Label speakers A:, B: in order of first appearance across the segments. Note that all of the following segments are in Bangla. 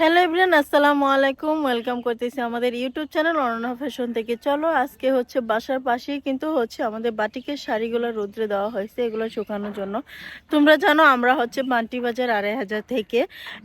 A: হ্যালো এভরিয়ান আসসালামু আলাইকুম। ওয়েলকাম করতেছি আমাদের ইউটিউব চ্যানেল অনন্যা ফ্যাশন থেকে। চলো, আজকে হচ্ছে বাসার পাশেই কিন্তু হচ্ছে আমাদের বাটিকের শাড়িগুলো রোদ্রে দেওয়া হয়েছে, এগুলো শুকানোর জন্য। তোমরা জানো, আমরা হচ্ছে বান্টি বাজার আড়াই হাজার থেকে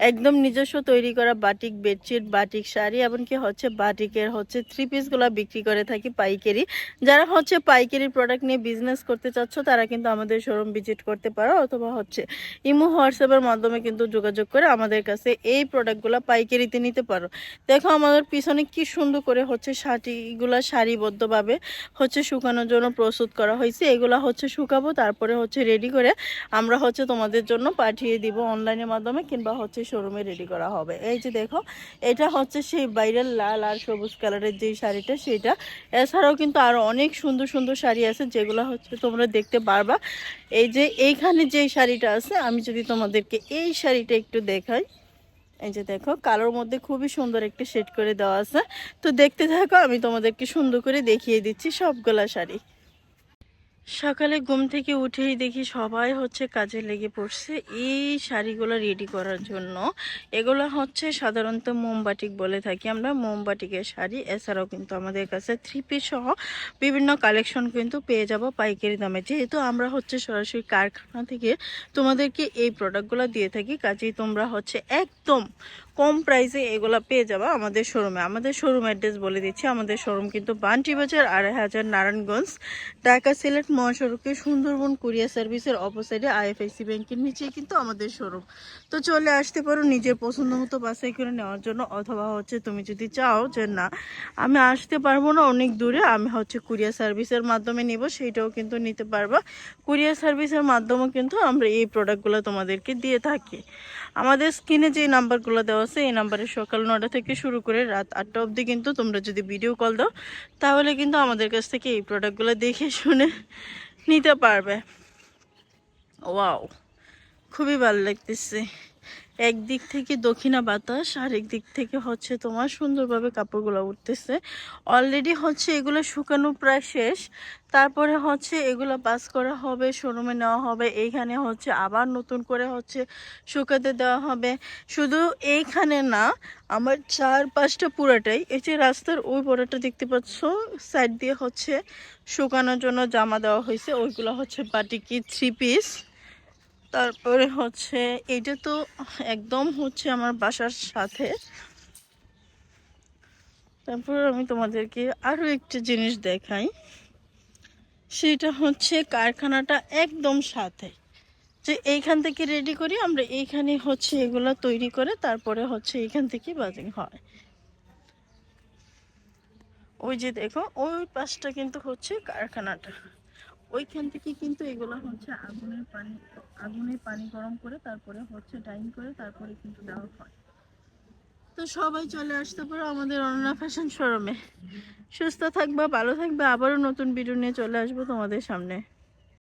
A: একদম নিজস্ব তৈরি করা বাটিক, বেডশিট, বাটিক শাড়ি, এমনকি হচ্ছে বাটিকের হচ্ছে থ্রি পিসগুলো বিক্রি করে থাকি পাইকারি। যারা হচ্ছে পাইকারি প্রোডাক্ট নিয়ে বিজনেস করতে চাচ্ছ, তারা কিন্তু আমাদের শোরুম ভিজিট করতে পারো, অথবা হচ্ছে ইমো হোয়াটসঅ্যাপের মাধ্যমে কিন্তু যোগাযোগ করে আমাদের কাছে এই প্রোডাক্টগুলো পাইকারিতে নিতে পারো। দেখো আমাদের পিছনে কি সুন্দর করে হচ্ছে শাড়িগুলা সারিবদ্ধভাবে হচ্ছে শুকানোর জন্য প্রস্তুত করা হয়েছে। এগুলা হচ্ছে শুকাবো, তারপরে হচ্ছে রেডি করে আমরা হচ্ছে তোমাদের জন্য পাঠিয়ে দিব অনলাইনের মাধ্যমে কিংবা হচ্ছে শোরুমে রেডি করা হবে। এই যে দেখো, এটা হচ্ছে সেই বাইরের লাল আর সবুজ কালারের যেই শাড়িটা, সেটা। এছাড়াও কিন্তু আরও অনেক সুন্দর সুন্দর শাড়ি আছে যেগুলো হচ্ছে তোমরা দেখতে পারবা। এই যে এইখানে যে শাড়িটা আছে, আমি যদি তোমাদেরকে এই শাড়িটা একটু দেখাই। এই যে দেখো, কালোর মধ্যে খুবই সুন্দর একটি সেট করে দেওয়া আছে। তো দেখতে থাকো, আমি তোমাদেরকে সুন্দর করে দেখিয়ে দিচ্ছি সবগুলা শাড়ি। সকালে ঘুম থেকে উঠেই দেখি সবাই হচ্ছে কাজে লেগে পড়ছে এই শাড়িগুলো রেডি করার জন্য। এগুলো হচ্ছে সাধারণত মোমবাটিক বলে থাকি আমরা মোমবাটিকের শাড়ি। এছাড়াও কিন্তু আমাদের কাছে থ্রি পিস সহ বিভিন্ন কালেকশন কিন্তু পেয়ে যাব পাইকারি দামে। যেহেতু আমরা হচ্ছে সরাসরি কারখানা থেকে তোমাদেরকে এই প্রোডাক্টগুলো দিয়ে থাকি, কাজেই তোমরা হচ্ছে একদম কম প্রাইসে এগুলো পেয়ে যাবা আমাদের শোরুমে আমাদের শোরুম অ্যাড্রেস বলে দিচ্ছি, আমাদের শোরুম কিন্তু বান্টি বাজার আড়াই হাজার নারায়ণগঞ্জ, ঢাকা সিলেট মহাসড়কে সুন্দরবন কুরিয়ার সার্ভিসের অপোসাইডে আইএফআইসি ব্যাংকের নিচে কিন্তু আমাদের শোরুম। তো চলে আসতে পারো নিজের পছন্দ মতো বাসাই করে নেওয়ার জন্য, অথবা হচ্ছে তুমি যদি চাও যে না, আমি আসতে পারব না অনেক দূরে, আমি হচ্ছে কুরিয়ার সার্ভিসের মাধ্যমে নিব সেইটাও কিন্তু নিতে পারবা। কুরিয়ার সার্ভিসের মাধ্যমে কিন্তু আমরা এই প্রোডাক্টগুলো তোমাদেরকে দিয়ে থাকি। আমাদের স্ক্রিনে যে নাম্বারগুলো দেওয়া আছে, এই নাম্বারে সকাল নটা থেকে শুরু করে রাত আটটা অবধি কিন্তু তোমরা যদি ভিডিও কল দাও, তাহলে কিন্তু আমাদের কাছ থেকে এই প্রোডাক্টগুলো দেখে শুনে নিতে পারবে। ওয়াও খুবই ভালো লাগতেছে। একদিক থেকে দক্ষিণা বাতাস, আর একদিক থেকে হচ্ছে তোমার সুন্দরভাবে কাপড়গুলো উঠতেছে। অলরেডি হচ্ছে এগুলো শুকানো প্রায় শেষ। তারপরে হচ্ছে এগুলো পাস করা হবে শোরুমে নেওয়া হবে। এইখানে হচ্ছে আবার নতুন করে হচ্ছে শুকাতে দেওয়া হবে। শুধু এইখানে না, আমার চার পাঁচটা পুরাটাই, এই যে রাস্তার ওই পুরাটা দেখতে পাচ্ছ সাইড দিয়ে হচ্ছে শুকানোর জন্য জামা দেওয়া হয়েছে। ওইগুলো হচ্ছে বাটিকি থ্রি পিস তারপরে হচ্ছে এটা তো একদম হচ্ছে আমার বাসার সাথে। তারপর আমি তোমাদেরকে আরও একটা জিনিস দেখাই। সেটা হচ্ছে কারখানাটা একদম সাথে। যে এইখান থেকে রেডি করি, আমরা এইখানে হচ্ছে এগুলো তৈরি করে তারপরে হচ্ছে এইখান থেকে বাজিং হয়। ওই যে দেখো, ওই পাশটা কিন্তু হচ্ছে কারখানাটা। ওইখান থেকে কিন্তু এগুলো হচ্ছে আগুনের পানি আগুনে পানি গরম করে তারপরে হচ্ছে ডাইন করে তারপরে কিন্তু দেওয়া হয়। তো সবাই চলে আসতে পারো আমাদের অনন্যা ফ্যাশন শোরুমে সুস্থ থাকবা, ভালো থাকবা, আবারও নতুন ভিডিও নিয়ে চলে আসব তোমাদের সামনে।